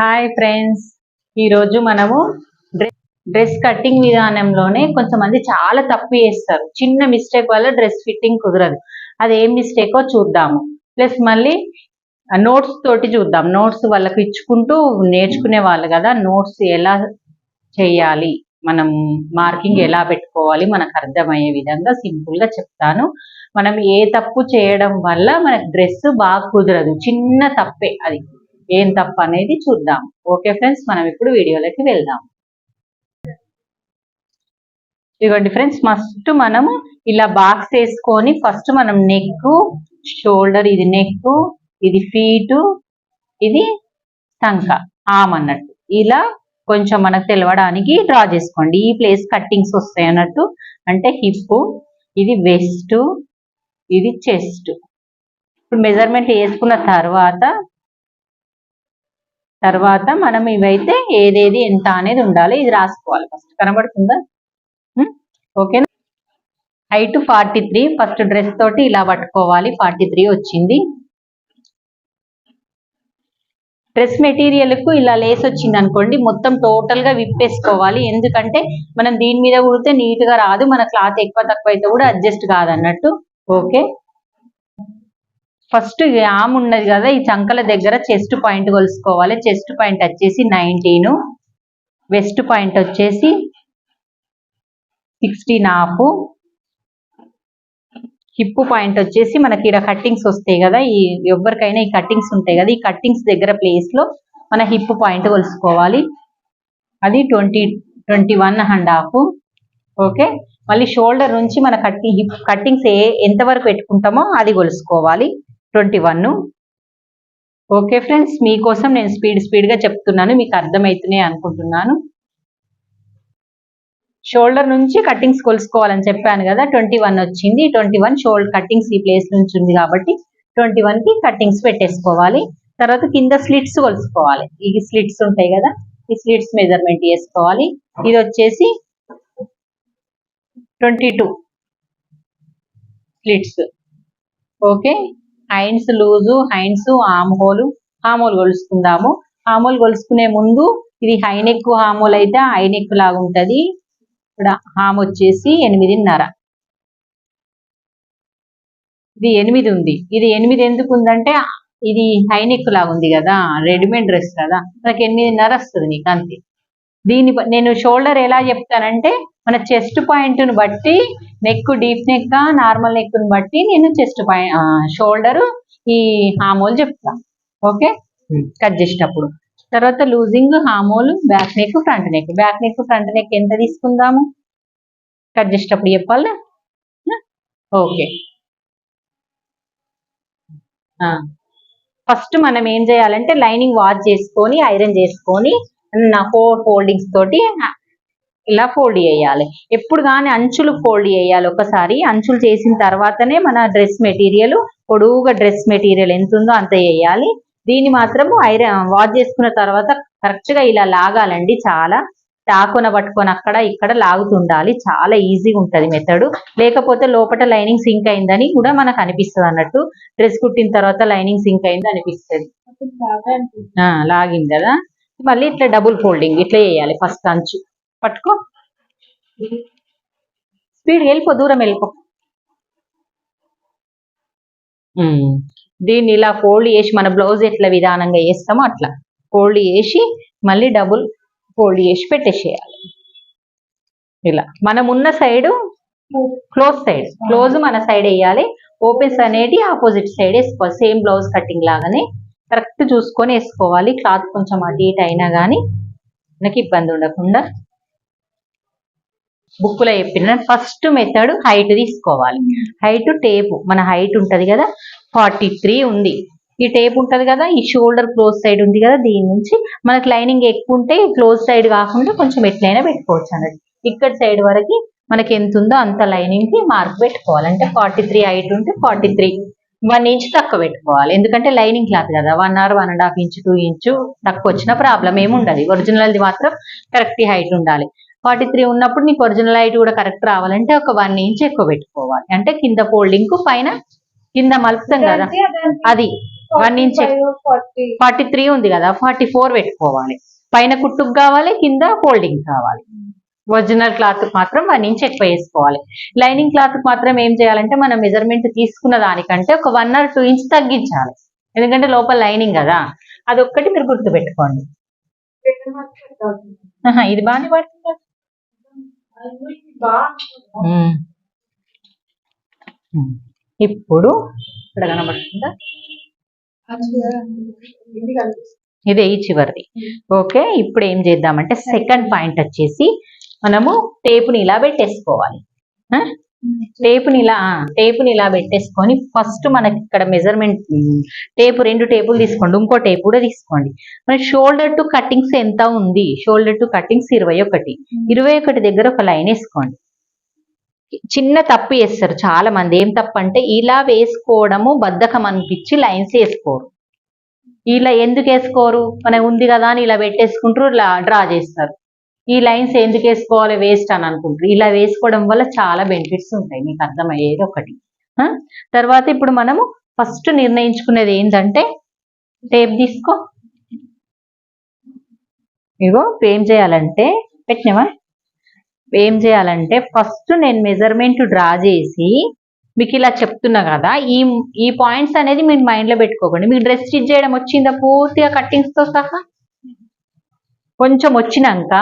Hi friends ఈరోజు మనము dress dress cutting విధానంలోనే కొంతమంది చాలా తప్పు చేస్తారు. చిన్న మిస్టేక్ వల్ల డ్రెస్ ఫిట్టింగ్ కుదరదు. అది ఏం మిస్టేకో చూద్దాము. ప్లస్ మళ్ళీ నోట్స్ తోటి చూద్దాం. నోట్స్ వాళ్ళకి ఇచ్చుకుంటూ నేర్చుకునే వాళ్ళు కదా. నోట్స్ ఎలా చేయాలి? మనం మార్కింగ్ ఎలా పెట్టుకోవాలి? మనకు అర్థమయ్యే విధంగా సింపుల్గా చెప్తాను. మనం ఏ తప్పు చేయడం వల్ల మనకు డ్రెస్ బాగా కుదరదు. చిన్న తప్పే అది. ఏం తప్పు అనేది చూద్దాం. ఓకే ఫ్రెండ్స్ మనం ఇప్పుడు వీడియోలోకి వెళ్దాం. ఇదిగోండి ఫ్రెండ్స్ ఫస్ట్ మనము ఇలా బాక్స్ వేసుకొని ఫస్ట్ మనం నెక్ షోల్డర్ ఇది నెక్ ఇది ఫీటు ఇది సంఖ ఆమ్ అన్నట్టు. ఇలా కొంచెం మనకు తెలవడానికి డ్రా చేసుకోండి. ఈ ప్లేస్ కట్టింగ్స్ వస్తాయి అన్నట్టు. అంటే హిప్ ఇది వెస్ట్ ఇది చెస్ట్ ఇప్పుడు మెజర్మెంట్ వేసుకున్న తర్వాత తర్వాత మనం ఇవైతే ఏదేది ఎంత అనేది ఉండాలి. ఇది రాసుకోవాలి ఫస్ట్ కనబడుతుందా? ఓకేనా height forty three first dress తోటి ఇలా పట్టుకోవాలి. ఫార్టీ త్రీ వచ్చింది. డ్రెస్ మెటీరియల్కు ఇలా లేస్ వచ్చింది అనుకోండి మొత్తం టోటల్గా విప్పేసుకోవాలి. ఎందుకంటే మనం దీని మీద కుడితే నీట్గా రాదు. మన క్లాత్ ఎక్కువ తక్కువ అయితే కూడా అడ్జస్ట్ కాదన్నట్టు. ఓకే ఫస్ట్ ఆమ్ ఉన్నది కదా ఈ చంకల దగ్గర చెస్ట్ పాయింట్ కొలుసుకోవాలి. చెస్ట్ పాయింట్ వచ్చేసి నైన్టీన్. వెస్ట్ పాయింట్ వచ్చేసి సిక్స్టీన్ హాఫ్. హిప్ పాయింట్ వచ్చేసి మనకి ఇక్కడ కట్టింగ్స్ వస్తాయి కదా ఈ ఎవరికైనా ఈ కట్టింగ్స్ ఉంటాయి కదా ఈ కట్టింగ్స్ దగ్గర ప్లేస్లో మన హిప్ పాయింట్ కొలుసుకోవాలి. అది twenty twenty one and half. Okay? మళ్ళీ షోల్డర్ నుంచి మన కట్టి హిప్ కట్టింగ్స్ ఏ ఎంత వరకు పెట్టుకుంటామో అది కొలుసుకోవాలి. Twenty one. ఓకే ఫ్రెండ్స్ మీకోసం నేను స్పీడ్ స్పీడ్గా చెప్తున్నాను మీకు అర్థమవుతున్నాయి అనుకుంటున్నాను. షోల్డర్ నుంచి కట్టింగ్స్ కొలుసుకోవాలని చెప్పాను కదా ట్వంటీ వన్ వచ్చింది. ట్వంటీ వన్ షోల్డర్ కట్టింగ్స్ ఈ ప్లేస్ నుంచి ఉంది కాబట్టి ట్వంటీ వన్కి కి కట్టింగ్స్ పెట్టేసుకోవాలి. తర్వాత కింద స్లిట్స్ కొలుసుకోవాలి. ఈ స్లిట్స్ ఉంటాయి కదా ఈ స్లిట్స్ మెజర్మెంట్ చేసుకోవాలి. ఇది వచ్చేసి ట్వంటీ టూ స్లిట్స్. ఓకే? హైండ్స్ లూజు హైండ్స్ ఆమ్ హోలు హామోలు కొలుసుకుందాము హామోలు కొలుసుకునే ముందు ఇది హైనెక్ నెక్ అయితే హై నెక్ లాగా ఉంటుంది. ఇక్కడ హామ్ వచ్చేసి ఎనిమిదిన్నర. ఇది ఎనిమిది ఉంది. ఇది ఎనిమిది ఎందుకు ఉందంటే ఇది హై నెక్ లాగా ఉంది కదా రెడీమేడ్ డ్రెస్ కదా. నాకు ఎనిమిదిన్నర వస్తుంది నీకు అంతే. దీని నేను షోల్డర్ ఎలా చెప్తానంటే మన చెస్ట్ పాయింట్ను బట్టి నెక్ డీప్ నెక్ నార్మల్ నెక్ను బట్టి నేను చెస్ట్ పాయింట్ షోల్డర్ ఈ హామోల్ చెప్తా. ఓకే కట్ చేసేటప్పుడు. తర్వాత loosing armhole back neck front neck back neck front neck ఎంత తీసుకుందాము? కట్ చేసేటప్పుడు చెప్పాలా ఓకే ఫస్ట్ మనం ఏం చేయాలంటే లైనింగ్ వాష్ చేసుకొని ఐరన్ చేసుకొని నా ఫోర్ ఫోల్డింగ్స్ తోటి ఇలా ఫోల్డ్ చేయాలి. ఎప్పుడు కానీ అంచులు ఫోల్డ్ చేయాలి. ఒకసారి అంచులు చేసిన తర్వాతనే మన డ్రెస్ మెటీరియల్ పొడువుగా డ్రెస్ మెటీరియల్ ఎంత ఉందో అంత వేయాలి దీన్ని మాత్రము ఐరన్ వాష్ చేసుకున్న తర్వాత కరెక్ట్గా ఇలా లాగాలండి చాలా. టాకున పట్టుకొని అక్కడ ఇక్కడ లాగుతుండాలి. చాలా ఈజీగా ఉంటది మెథడ్ లేకపోతే లోపల లైనింగ్ సింక్ అయిందని కూడా మనకు అనిపిస్తుంది అన్నట్టు. డ్రెస్ కుట్టిన తర్వాత లైనింగ్ సింక్ అయింది అనిపిస్తుంది. ఆ, లాగింది కదా. మళ్ళీ ఇట్లా డబుల్ ఫోల్డింగ్ ఇట్లా చేయాలి. ఫస్ట్ అంచు. పట్టుకో. స్పీడ్ వెళ్ళిపో దూరం వెళ్ళిపో. దీన్ని ఇలా ఫోల్డ్ చేసి మన బ్లౌజ్ ఎట్లా విధానంగా వేస్తామో అట్లా. ఫోల్డ్ చేసి మళ్ళీ డబుల్ ఫోల్డ్ చేసి పెట్టేసేయాలి. ఇలా. మనం ఉన్న సైడ్ క్లోజ్ సైడ్ క్లోజ్ మన సైడ్ వేయాలి. ఓపెన్స్ అనేది ఆపోజిట్ సైడ్ వేసుకోవాలి. సేమ్ బ్లౌజ్ కటింగ్ లాగానే కరెక్ట్ చూసుకొని వేసుకోవాలి. క్లాత్ కొంచెం అటు ఇటు అయినా కానీ మనకి ఇబ్బంది ఉండకుండా. బుక్లో చెప్పిన ఫస్ట్ మెథడ్ హైట్ తీసుకోవాలి. హైట్ టేపు మన హైట్ ఉంటది కదా ఫార్టీ త్రీ ఉంది. ఈ టేప్ ఉంటది కదా ఈ షోల్డర్ క్లోజ్ సైడ్ ఉంది కదా దీని నుంచి మనకి లైనింగ్ ఎక్కువ ఉంటే క్లోజ్ సైడ్ కాకుండా కొంచెం ఎట్లయినా పెట్టుకోవచ్చు అన్నట్టు. ఇక్కడ సైడ్ వరకు మనకి ఎంత ఉందో అంత లైనింగ్కి మార్క్ పెట్టుకోవాలి. అంటే ఫార్టీ త్రీ హైట్ ఉంటే ఫార్టీ త్రీ. వన్ ఇంచ్ తక్కువ పెట్టుకోవాలి. ఎందుకంటే లైనింగ్ క్లాత్ కదా one or one and half inch two inch తక్కువ వచ్చిన ప్రాబ్లం ఏముండదు. ఒరిజినల్ది మాత్రం కరెక్ట్ హైట్ ఉండాలి. ఫార్టీ త్రీ ఉన్నప్పుడు నీకు ఒరిజినల్ హైట్ కూడా కరెక్ట్ రావాలంటే ఒక వన్ ఇంచ్ ఎక్కువ పెట్టుకోవాలి. అంటే కింద ఫోల్డింగ్కు పైన కింద మలుపుతాం కదా. అది వన్ ఇంచ్ ఫార్టీ త్రీ ఉంది కదా ఫార్టీ ఫోర్ పెట్టుకోవాలి. పైన కుట్టుకు కావాలి కింద ఫోల్డింగ్ కావాలి. ఒరిజినల్ క్లాత్ మాత్రం వన్ ఇంచ్ ఎక్కువ వేసుకోవాలి. లైనింగ్ క్లాత్ మాత్రం ఏం చేయాలంటే మనం మెజర్మెంట్ తీసుకున్న దానికంటే ఒక వన్ ఆర్ టూ ఇంచ్ తగ్గించాలి. ఎందుకంటే లోపల లైనింగ్ కదా. అదొక్కటి మీరు గుర్తు పెట్టుకోండి ఆహా, ఇది బాగానే పడుతుంది. ఇప్పుడు ఇక్కడ కనబడుతుందా? ఇదే ఈ చివరిది. ఓకే ఇప్పుడు ఏం చేద్దామంటే సెకండ్ పాయింట్ వచ్చేసి మనము టేపుని ఇలా పెట్టేసుకోవాలి. టేపుని ఇలా టేపుని ఇలా పెట్టేసుకొని ఫస్ట్ మనకి ఇక్కడ మెజర్మెంట్ టేపు రెండు టేపులు తీసుకోండి. ఇంకో టేపు కూడా తీసుకోండి. మన షోల్డర్ టు కటింగ్స్ ఎంత ఉంది? షోల్డర్ టు కటింగ్స్ ఇరవై ఒకటి. ఇరవై ఒకటి దగ్గర ఒక లైన్ వేసుకోండి. చిన్న తప్పు వేస్తారు చాలా మంది ఏం తప్పు అంటే ఇలా వేసుకోవడము బద్ధకం అనిపించి లైన్స్ వేసుకోరు. ఇలా ఎందుకు వేసుకోరు? మనకు ఉంది కదా అని ఇలా పెట్టేసుకుంటారు ఇలా డ్రా చేస్తారు. ఈ లైన్స్ ఎందుకు వేసుకోవాలి? వేస్ట్ అని అనుకుంటారు. ఇలా వేసుకోవడం వల్ల చాలా బెనిఫిట్స్ ఉంటాయి. మీకు అర్థమయ్యేది ఒకటి. తర్వాత ఇప్పుడు మనము ఫస్ట్ నిర్ణయించుకునేది ఏంటంటే టేప్ తీసుకో. ఇగో ఏం చేయాలంటే పెట్టినవా? ఏం చేయాలంటే ఫస్ట్ నేను మెజర్మెంట్ డ్రా చేసి మీకు ఇలా చెప్తున్నా కదా ఈ ఈ పాయింట్స్ అనేది మీరు మైండ్లో పెట్టుకోకండి. మీకు డ్రెస్ స్టిచ్ చేయడం వచ్చిందా? పూర్తిగా కట్టింగ్స్తో సహా? కొంచెం వచ్చినాక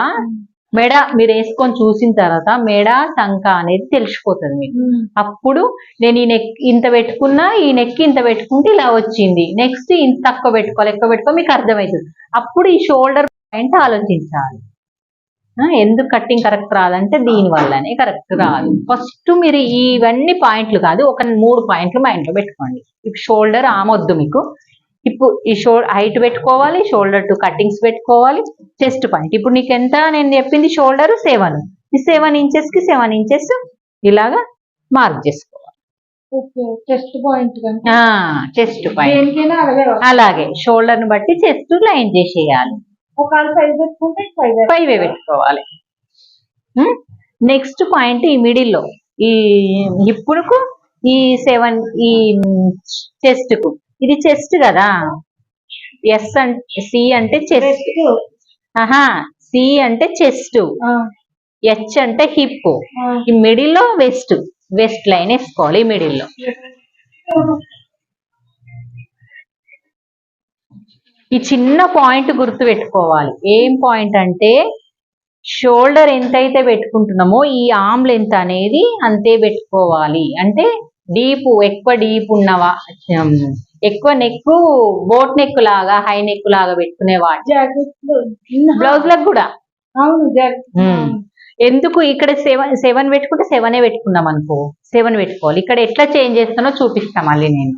మెడ మీరు వేసుకొని చూసిన తర్వాత మెడ టంక అనేది తెలిసిపోతుంది మీకు. అప్పుడు నేను ఈ నెక్ ఇంత పెట్టుకున్నా ఈ నెక్ ఇంత పెట్టుకుంటే ఇలా వచ్చింది. నెక్స్ట్ ఇంత తక్కువ పెట్టుకోవాలి ఎక్కువ పెట్టుకో మీకు అర్థమవుతుంది. అప్పుడు ఈ షోల్డర్ పాయింట్ ఆలోచించాలి. ఎందుకు కట్టింగ్ కరెక్ట్ రాదంటే దీని వల్లనే కరెక్ట్ రాదు. ఫస్ట్ మీరు ఇవన్నీ పాయింట్లు కాదు ఒక మూడు పాయింట్లు మైండ్లో పెట్టుకోండి. ఇప్పుడు షోల్డర్ ఆమొద్దు మీకు. ఇప్పుడు ఈ షో హైట్ పెట్టుకోవాలి షోల్డర్ టు కట్టింగ్స్ పెట్టుకోవాలి చెస్ట్ పాయింట్ ఇప్పుడు నీకు ఎంత నేను చెప్పింది షోల్డర్ సెవెన్ ఈ సెవెన్ ఇంచెస్కి సెవెన్ ఇంచెస్ ఇలాగా మార్క్ చేసుకోవాలి. చెస్ట్ పాయింట్ చెస్ట్ పాయింట్ దేనికైనా అలాగే షోల్డర్ని బట్టి చెస్ట్ లైన్ చేసేయాలి. ఫైవ్ పెట్టుకోవాలి. నెక్స్ట్ పాయింట్ ఈ మిడిల్లో. ఈ హిప్పుకు ఈ సెవెన్ ఈ చెస్ట్కు. ఇది చెస్ట్ కదా? ఎస్ అంటే సి అంటే చెస్ట్. ఆహా సి అంటే చెస్ట్. హెచ్ అంటే హిప్ ఈ మిడిల్లో వెస్ట్. వెస్ట్ లైన్ వేసుకోవాలి ఈ మిడిల్లో ఈ చిన్న పాయింట్ గుర్తు పెట్టుకోవాలి ఏం పాయింట్ అంటే షోల్డర్ ఎంతైతే పెట్టుకుంటున్నామో ఈ ఆమ్ లెంత్ అనేది అంతే పెట్టుకోవాలి. అంటే డీప్ ఎక్కువ డీప్ ఉన్నవా ఎక్కువ నెక్ బోట్ నెక్ లాగా హై నెక్ లాగా పెట్టుకునే వాటి జాకెట్ బ్లౌజ్లకు కూడా. ఎందుకు ఇక్కడ సెవెన్ సెవెన్ పెట్టుకుంటే సెవెనే పెట్టుకున్నాం అనుకో. సెవెన్ పెట్టుకోవాలి. ఇక్కడ ఎట్లా చేంజ్ చేస్తానో చూపిస్తా మళ్ళీ నేను?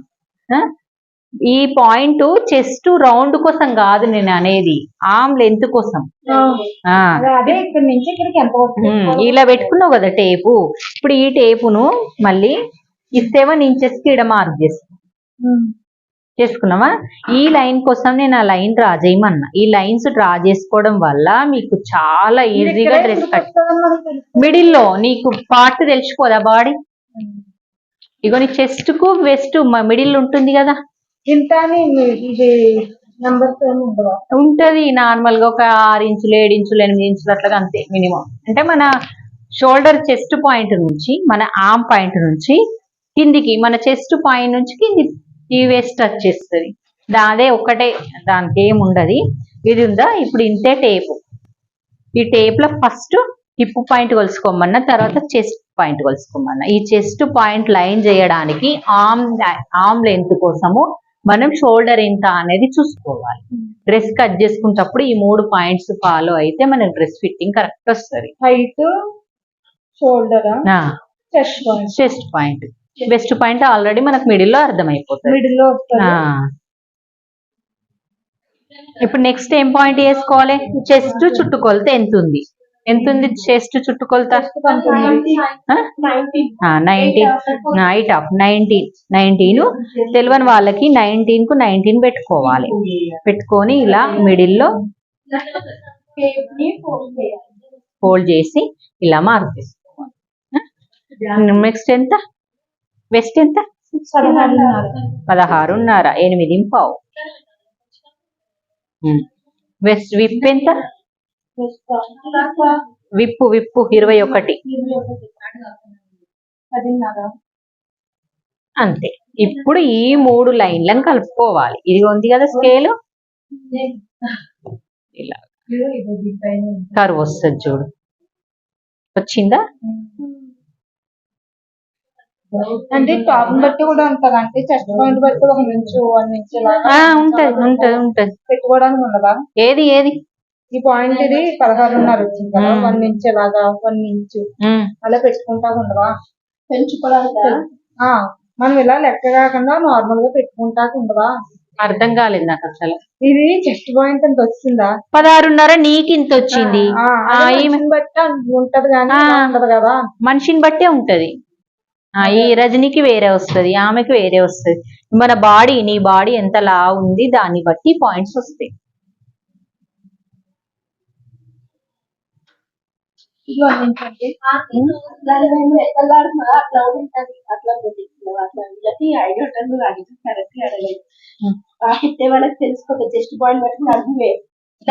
ఈ పాయింట్ చెస్ట్ రౌండ్ కోసం కాదు నేను అనేది. ఆమ్ లెంత్ కోసం. ఇలా పెట్టుకున్నావు కదా టేపు. ఇప్పుడు ఈ టేపును మళ్ళీ ఈ సెవెన్ ఇంచెస్కి ఇడ మార్క్ చేస్తా. చేసుకున్నావా? ఈ లైన్ కోసం నేను ఆ లైన్ డ్రా చేయమన్నా. ఈ లైన్స్ డ్రా చేసుకోవడం వల్ల మీకు చాలా ఈజీగా డ్రెస్ కట్ మిడిల్లో నీకు పార్ట్ తెలిసిపోదా బాడీ? ఇగో నీ చెస్ట్కు వెస్ట్ మిడిల్ ఉంటుంది కదా. ఉంటది నార్మల్గా ఒక ఆరు ఇంచులు ఏడు ఇంచులు ఎనిమిది ఇంచులు అట్లాగా అంతే మినిమం. అంటే మన షోల్డర్ చెస్ట్ పాయింట్ నుంచి మన ఆర్మ్ పాయింట్ నుంచి కిందికి మన చెస్ట్ పాయింట్ నుంచి కింది ఈ వేస్ట్ వచ్చేస్తుంది. దాదే ఒకటే దానికి ఏం ఉండదు ఇది ఉందా? ఇప్పుడు ఇంతే టేపు. ఈ టేప్లో ఫస్ట్ హిప్ పాయింట్ కొలుసుకోమన్నా తర్వాత చెస్ట్ పాయింట్ కొలుసుకోమన్నా. ఈ చెస్ట్ పాయింట్ లైన్ చేయడానికి ఆర్మ్ ఆర్మ్ లెంత్ కోసము మనం షోల్డర్ ఎంత అనేది చూసుకోవాలి. డ్రెస్ కట్ చేసుకున్నప్పుడు ఈ మూడు పాయింట్స్ ఫాలో అయితే మనకి డ్రెస్ ఫిట్టింగ్ కరెక్ట్ వస్తుంది. Height shoulder chest point chest point best point already మనకు మిడిల్లో అర్థమైపోతుంది. మిడిల్లో వస్తుంది. ఆ. ఇప్పుడు నెక్స్ట్ ఏం పాయింట్ వేసుకోవాలి? చెస్ట్ చుట్టుకొలత ఎంత ఉంది ఎంత ఉంది చెస్ట్ చుట్టుకొలత నైన్టీన్ నైట్. ఆఫ్ నైన్టీన్ నైన్టీన్ తెలియని వాళ్ళకి నైన్టీన్కు నైన్టీన్ పెట్టుకోవాలి. పెట్టుకొని ఇలా మిడిల్లో ఫోల్డ్ చేసి ఇలా చేసుకోవాలి నెక్స్ట్ ఎంత? వెస్ట్ ఎంత? పదహారున్నర. ఎనిమిది పావు వెస్ట్ విప్ ఎంత? విప్పు విప్పు ఇరవై ఒకటి అంతే. ఇప్పుడు ఈ మూడు లైన్లను కలుపుకోవాలి. ఇది ఉంది కదా స్కేల్? ఇలా. కరువు వస్తుంది చూడు. వచ్చిందా? అంటే టాప్ బట్టి కూడా ఉంటది? అంటే చెస్ట్ పాయింట్ బట్టి ఒక ఇంచు వన్ ఇంచ్ లాగా ఆ, ఉంటది ఉంటది ఉంటది. పెట్టుకోవడానికి ఉండదా? ఏది ఏది? ఈ పాయింట్ ఇది పదహారున్నర వచ్చింది కదా. వన్ ఇంచ్ లాగా వన్ ఇంచు. అలా పెట్టుకుంటా ఉండవా? పెంచుకోవడానికి మనం ఇలా లెక్క కాకుండా నార్మల్గా పెట్టుకుంటా ఉండవా? అర్థం కాలేదు నాకు అసలు. ఇది చెస్ట్ పాయింట్ అంత వచ్చిందా? పదహారున్నర నీకు ఇంత వచ్చింది? బట్టి ఉంటది కానీ ఉండదు కదా. మనిషిని బట్టే ఉంటది. ఈ రజనికి వేరే వస్తది ఆమెకి వేరే వస్తది. మన బాడీ నీ బాడీ ఎంత లా ఉంది దాన్ని బట్టి పాయింట్స్ వస్తాయి. వీళ్ళకి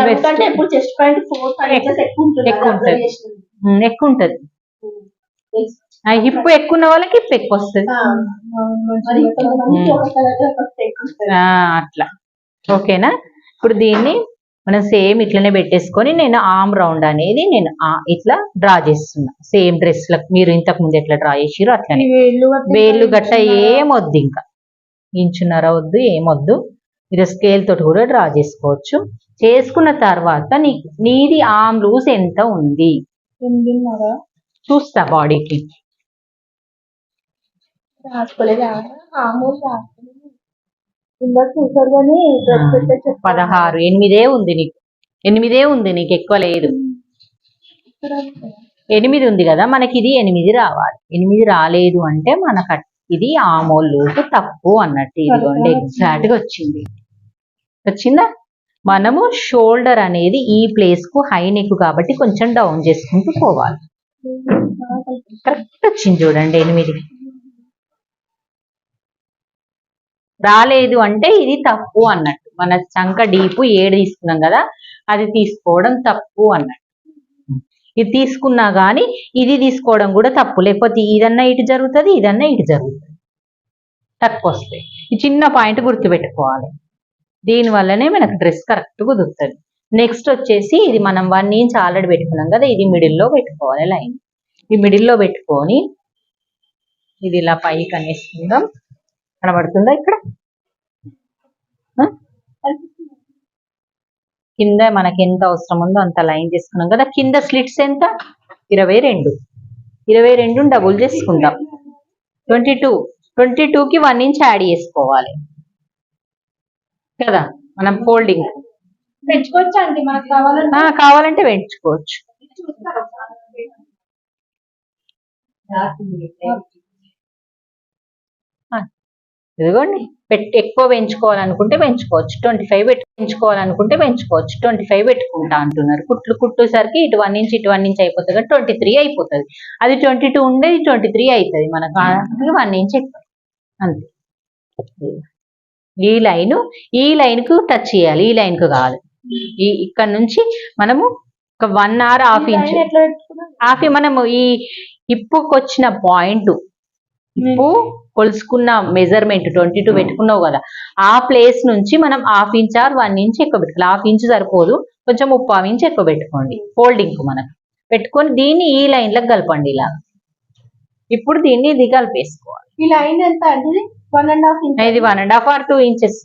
చెస్ట్ పాయింట్ ఎప్పుడు చెస్ట్ పాయింట్ ఫోర్ ఫైవ్ ఎక్కువ ఉంటుంది ఎక్కువ అది ఉంటుంది. హిప్ ఎక్కువ ఉన్న వాళ్ళకి హిప్ ఎక్కువ వస్తుంది. అట్లా. ఓకేనా? ఇప్పుడు దీన్ని మనం సేమ్ ఇట్లనే పెట్టేసుకొని నేను ఆమ్ రౌండ్ అనేది నేను ఇట్లా డ్రా చేస్తున్నా. సేమ్ డ్రెస్లకు మీరు ఇంతకు ముందు ఎట్లా డ్రా చేసిరో అట్లనే. వేళ్ళు గట్ట ఏమొద్దు ఇంకా. ఇంచున్నర వద్దు ఏమొద్దు ఇది స్కేల్ తోటి కూడా డ్రా చేసుకోవచ్చు. చేసుకున్న తర్వాత నీ నీది ఆమ్ లూజ్ ఎంత ఉంది? చూస్తా బాడీకి. రాసుకోలేదా. మామూలు రాసుకోలేదు. ఇందాక చూసారు కానీ డ్రెస్ పెట్టే చెప్పారు. పదహారు. ఎనిమిదే ఉంది నీకు. ఎనిమిదే ఉంది నీకు ఎక్కువ లేదు. ఎనిమిది ఉంది కదా మనకి ఇది ఎనిమిది రావాలి. ఎనిమిది రాలేదు అంటే మనకు ఇది ఆమోల్ లూజ్ తప్పు అన్నట్టు ఇదిగోండి ఎగ్జాక్ట్గా వచ్చింది. వచ్చిందా? మనము షోల్డర్ అనేది ఈ ప్లేస్కు హై నెక్ కాబట్టి కొంచెం డౌన్ చేసుకుంటూ పోవాలి. కరెక్ట్ వచ్చింది చూడండి ఎనిమిది. రాలేదు అంటే ఇది తప్పు అన్నట్టు. మన చంక డీపు ఏడు తీసుకున్నాం కదా అది తీసుకోవడం తప్పు అన్నట్టు. ఇది తీసుకున్నా కానీ ఇది తీసుకోవడం కూడా తప్పు. లేకపోతే ఇదన్నా ఇటు జరుగుతుంది ఇదన్నా ఇటు జరుగుతుంది. తక్కువ వస్తాయి. ఈ చిన్న పాయింట్ గుర్తుపెట్టుకోవాలి. దీనివల్లనే మనకు డ్రెస్ కరెక్ట్ కుదురుతుంది. నెక్స్ట్ వచ్చేసి ఇది మనం వన్ ఇంచ్ ఆల్రెడీ పెట్టుకున్నాం కదా ఇది మిడిల్లో పెట్టుకోవాలి లైన్. ఈ మిడిల్లో పెట్టుకొని ఇది ఇలా పైకి అనేసుకుందాం. కనబడుతుందా ఇక్కడ? కింద మనకి ఎంత అవసరం ఉందో అంత లైన్ చేసుకున్నాం కదా. కింద స్లిట్స్ ఎంత? ఇరవై రెండు. ఇరవై రెండు డబుల్ చేసుకుందాం. Twenty two. ట్వంటీ కి వన్ ఇంచ్ యాడ్ చేసుకోవాలి. కదా? మనం ఫోల్డింగ్. కావాలంటే? కావాలంటే పెంచుకోవచ్చు. ఇదిగోండి పెట్టి ఎక్కువ పెంచుకోవాలనుకుంటే పెంచుకోవచ్చు. ట్వంటీ ఫైవ్ పెట్టు పెంచుకోవాలనుకుంటే పెంచుకోవచ్చు. ట్వంటీ ఫైవ్ పెట్టుకుంటా అంటున్నారు. కుట్లు కుట్టేసరికి ఇటు వన్ ఇంచ్ ఇటు వన్ ఇంచ్ అయిపోతుంది ట్వంటీ త్రీ అయిపోతుంది. అది ట్వంటీ టూ ఉండే ట్వంటీ త్రీ అవుతుంది మనకు వన్ ఇంచ్ ఎక్కువ. అంతే. ఈ లైన్ ఈ లైన్కు టచ్ చేయాలి. ఈ లైన్కు కాదు. ఈ ఇక్కడ నుంచి మనము ఒక one or half inch half మనము ఈ ఇప్పుకు వచ్చిన పాయింట్ ఇప్పు కొలుసుకున్న మెజర్మెంట్ ట్వంటీ టూ పెట్టుకున్నావు కదా. ఆ ప్లేస్ నుంచి మనం half inch or one inch ఎక్కువ పెట్టుకోవాలి. హాఫ్ ఇంచ్ సరిపోదు. కొంచెం ముప్పావు ఇంచ్ ఎక్కువ పెట్టుకోండి. ఫోల్డింగ్కు మనం పెట్టుకొని దీన్ని ఈ లైన్లకు కలపండి ఇలా. ఇప్పుడు దీన్ని ఇది కలిపేసుకోవాలి. ఈ లైన్ ఎంత అండి? వన్ అండ్ హాఫ్ ఇంచ్ ఇది one and half or two inches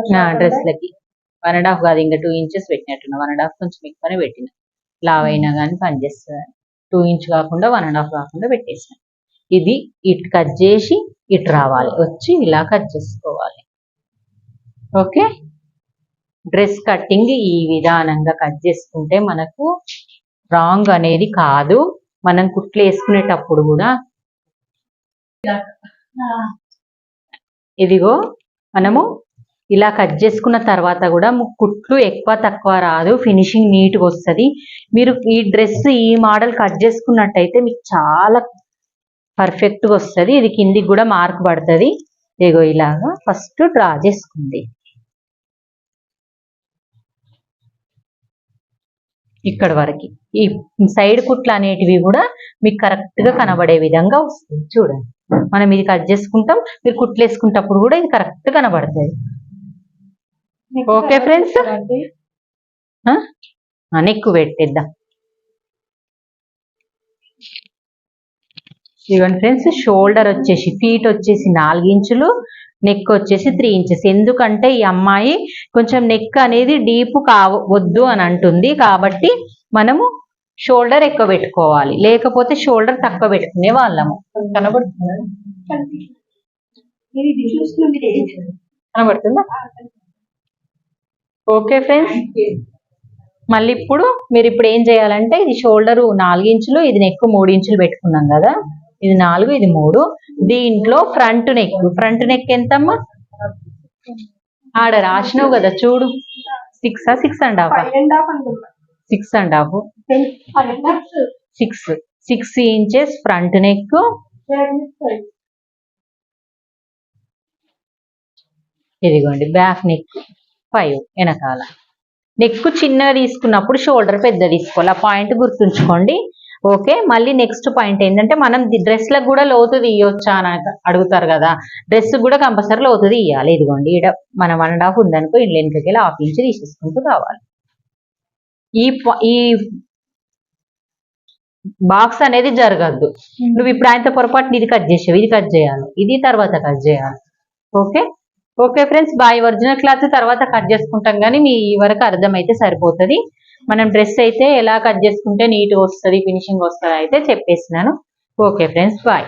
dress డ్రెస్లకి one and half కాదు ఇంకా టూ ఇంచెస్ పెట్టినట్టున్నా. వన్ అండ్ హాఫ్ కొంచెం ఎక్కువనే పెట్టిన. లావ్ అయినా కానీ పనిచేస్తుంది? టూ ఇంచ్ కాకుండా వన్ అండ్ హాఫ్ కాకుండా పెట్టేసాను. ఇది ఇటు కట్ చేసి ఇటు రావాలి. వచ్చి ఇలా కట్ చేసుకోవాలి. ఓకే డ్రెస్ కట్టింగ్ ఈ విధానంగా కట్ చేసుకుంటే మనకు రాంగ్ అనేది కాదు. మనం కుట్లు వేసుకునేటప్పుడు కూడా ఇదిగో మనము ఇలా కట్ చేసుకున్న తర్వాత కూడా కుట్లు ఎక్కువ తక్కువ రాదు. ఫినిషింగ్ నీట్గా వస్తుంది. మీరు ఈ డ్రెస్ ఈ మోడల్ కట్ చేసుకున్నట్టయితే మీకు చాలా పర్ఫెక్ట్గా వస్తుంది. ఇది కిందికి కూడా మార్క్ పడుతుంది. ఇదిగో ఇలాగా ఫస్ట్ డ్రా చేసుకుంది. ఇక్కడ వరకు. ఈ సైడ్ కుట్లు అనేటివి కూడా మీకు కరెక్ట్గా కనబడే విధంగా వస్తుంది. చూడండి. మనం ఇది కట్ చేసుకుంటాం. మీరు కుట్లు వేసుకుంటప్పుడు కూడా ఇది కరెక్ట్ కనబడుతుంది. Okay friends. నెక్కు పెట్టేద్దాం. ఇవ్వండి ఫ్రెండ్స్ షోల్డర్ వచ్చేసి ఫీట్ వచ్చేసి నాలుగు ఇంచులు నెక్ వచ్చేసి త్రీ ఇంచెస్. ఎందుకంటే ఈ అమ్మాయి కొంచెం నెక్ అనేది డీప్ కావ వద్దు అని అంటుంది. కాబట్టి మనము షోల్డర్ ఎక్కువ పెట్టుకోవాలి. లేకపోతే షోల్డర్ తక్కువ పెట్టుకునే వాళ్ళము. కనబడుతుందా? కనబడుతుందా? ఓకే ఫ్రెండ్స్ మళ్ళీ ఇప్పుడు మీరు ఇప్పుడు ఏం చేయాలంటే ఇది షోల్డర్ నాలుగు ఇంచులు ఇది నెక్ మూడు ఇంచులు పెట్టుకున్నాం కదా. ఇది నాలుగు ఇది మూడు. దీంట్లో ఫ్రంట్ నెక్ ఫ్రంట్ నెక్ ఎంతమ్మా? ఆడ రాసినావు కదా చూడు. Six six and half six and half six six inches front neck ఇదిగోండి బ్యాక్ నెక్ ఫైవ్ వెనకాల. నెక్ చిన్నగా తీసుకున్నప్పుడు షోల్డర్ పెద్ద తీసుకోవాలి. ఆ పాయింట్ గుర్తుంచుకోండి. ఓకే మళ్ళీ నెక్స్ట్ పాయింట్ ఏంటంటే మనం డ్రెస్లకు కూడా లోతు తీయొచ్చా అని అడుగుతారు కదా. డ్రెస్ కూడా కంపల్సరీ లోతు తీయాలి. ఇదిగోండి. ఈడ మన వన్ అండ్ హాఫ్ ఉందనుకో ఇంట్లో వెనుకకి వెళ్ళి హాఫ్ ఇంచ్ తీసేసుకుంటూ రావాలి ఈ ఈ బాక్స్ అనేది జరగద్దు. నువ్వు ఇప్పుడు ఆయనతో పొరపాటున ఇది కట్ చేసావు. ఇది కట్ చేయాలి. ఇది తర్వాత కట్ చేయాలి. Okay okay friends bye original cloth తర్వాత కట్ చేసుకుంటాం కానీ మీ వరకు అర్థమైతే సరిపోతుంది. మనం డ్రెస్ అయితే ఎలా కట్ చేసుకుంటే నీట్గా వస్తుంది ఫినిషింగ్ వస్తుంది అయితే చెప్పేసినాను ఓకే ఫ్రెండ్స్ బాయ్